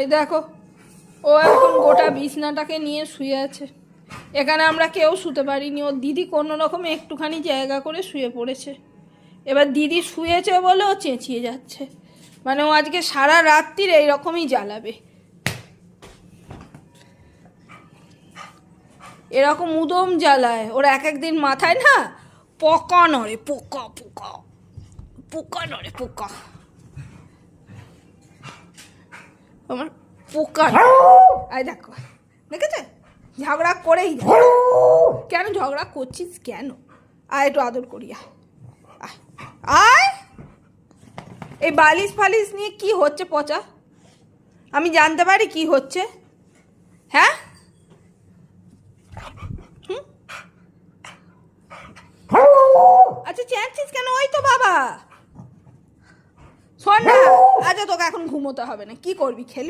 এই দেখো, ও এখন গোটা বিছনাটাকে নিয়ে শুয়ে আছে। এখানে আমরা কেউ শুতে পারিনি। ওর দিদি কোনো রকমে একটুখানি জায়গা করে শুয়ে পড়েছে। এবার দিদি শুয়েছে বলে ও চেঁচিয়ে যাচ্ছে। মানে ও আজকে সারা রাত্রির এইরকমই জ্বালাবে। এরকম উদম জ্বালায়। ওর এক একদিন মাথায় না পোকা নড়ে, পোকা পোকা পোকা নড়ে, পোকা। আমার পোকা আয় দেখো দেখেছে? ঝগড়া করেই কেন ঝগড়া করছিস কেন? আয় একটু আদর করি আয় এই বালিশ ফালিশ নিয়ে কি হচ্ছে পচা? আমি জানতে পারি কি হচ্ছে। হ্যাঁ? আচ্ছা চেঁচছিস কেন? ওই তো শোন না আজ তোকে এখন ঘুমোতে হবে না কি করবি খেলি?